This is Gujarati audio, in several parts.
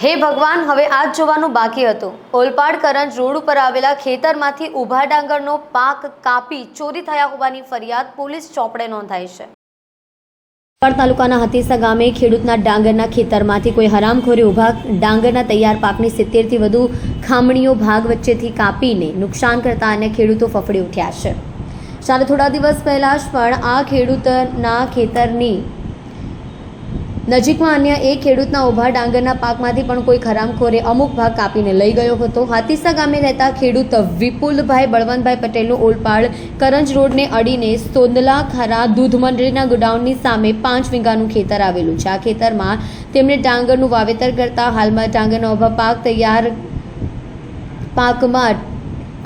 હે ભગવાન, હવે આજ જોવાનું બાકી હતું. ઓલપાડ કરંજ રોડ ઉપર આવેલા ખેતરમાંથી ઊભા ડાંગરનો પાક કાપી ચોરી થયા હોવાની ફરિયાદ પોલીસ ચોપડે નોંધાઈ છે. ઓલપાડ તાલુકાના હતીસા ગામે ખેડૂતના ડાંગરના ખેતરમાંથી કોઈ હરામખોરી ઊભા ડાંગરના તૈયાર પાકની સિત્તેરથી વધુ ખામણીઓ ભાગ વચ્ચેથી કાપીને નુકસાન કરતા અને ખેડૂતો ફફડી ઉઠ્યા છે. જ્યારે થોડા દિવસ પહેલાં જ પણ આ ખેડૂતના ખેતરની નજીકમાં અન્ય એક ખેડૂતના ઊભા ડાંગરના પાકમાંથી પણ કોઈ ખરામખોરે અમુક ભાગ કાપીને લઈ ગયો હતો. હાથીસા ગામે રહેતા ખેડૂત વિપુલભાઈ બળવંતભાઈ પટેલનું ઓલપાડ કરંજ રોડને અડીને સોંદલા ખરા દૂધ મંડળીના ગોડાઉનની સામે પાંચ વીઘાનું ખેતર આવેલું છે. આ ખેતરમાં તેમણે ડાંગરનું વાવેતર કરતા હાલમાં ડાંગરનો ઊભા પાક તૈયાર પાકમાં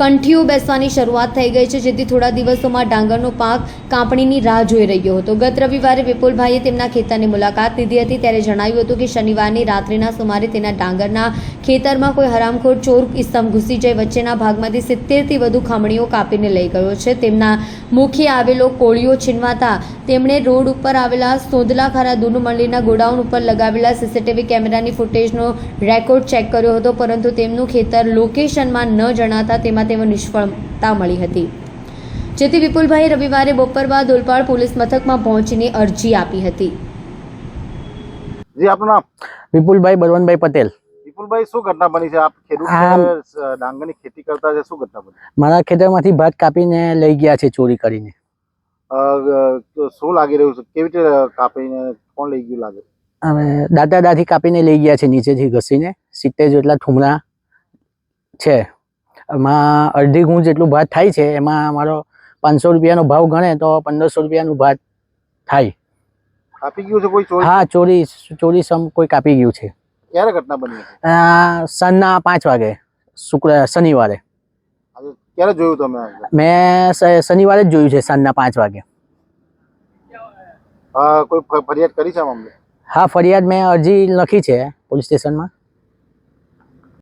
કંઠીઓ બેસવાની શરૂઆત થઈ ગઈ છે, જેથી થોડા દિવસોમાં ડાંગરનો પાક કાપણીની રાહ જોઈ રહ્યો હતો. ગત રવિવારે વિપુલભાઈએ તેમના ખેતરની મુલાકાત લીધી હતી, ત્યારે જણાવ્યું હતું કે શનિવારની રાત્રિના સુમારે તેના ડાંગરના ખેતરમાં કોઈ હરામખોર ચોર ઇસમ ઘૂસી જઈ વચ્ચેના ભાગમાંથી સિત્તેરથી વધુ ખામણીઓ કાપીને લઈ ગયો છે. તેમના મુખે આવેલો કોળીઓ છીનવાતા તેમણે રોડ ઉપર આવેલા સોંદલા ખારા દૂધ મંડળીના ગોડાઉન ઉપર લગાવેલા સીસીટીવી કેમેરાની ફૂટેજનો રેકોર્ડ ચેક કર્યો હતો, પરંતુ તેમનું ખેતર લોકેશનમાં ન જણાતા તેમાં તેમાં નિષ્ફળતા મળી હતી. જેથી વિપુલભાઈ રવિવારે બપોર બાદ ઓલપાડ પોલીસ મથકમાં પહોંચીને અરજી આપી હતી. જી આપનું નામ? વિપુલભાઈ બળવંતભાઈ પટેલ. વિપુલભાઈ શું ઘટના બની છે? આપ ખેડૂત ડાંગરની ખેતી કરતા છે શું ઘટના બની? મારા ખેતરમાંથી ભાત કાપીને લઈ ગયા છે ચોરી કરીને. અ, અ, તો શું લાગી રહ્યું છે? કેવી રીતે કાપીને કોણ લઈ ગયું લાગે? હવે દાદા દાદી કાપીને લઈ ગયા છે નીચેથી ઘસીને. સિત્તેર જેટલા ઠુમરા છે. એમાં અડધી ગુણ જેટલું ભાત થાય છે એમાં મારો પાંચસો રૂપિયાનો ભાવ ગણે તો પંદરસો રૂપિયાનું ભાત થાય. કાપી ગયું છે કોઈ હા ચોરી ચોરી સમ કોઈ કાપી ગયું છે. ક્યારે ઘટના બની સાંજના પાંચ વાગે શુક્ર શનિવારે. ક્યારે જોયું તમે મેં શનિવારે જ જોયું છે સાંજના પાંચ વાગે. કોઈ ફરિયાદ કરી છે હા ફરિયાદ મેં અરજી લખી છે પોલીસ સ્ટેશનમાં.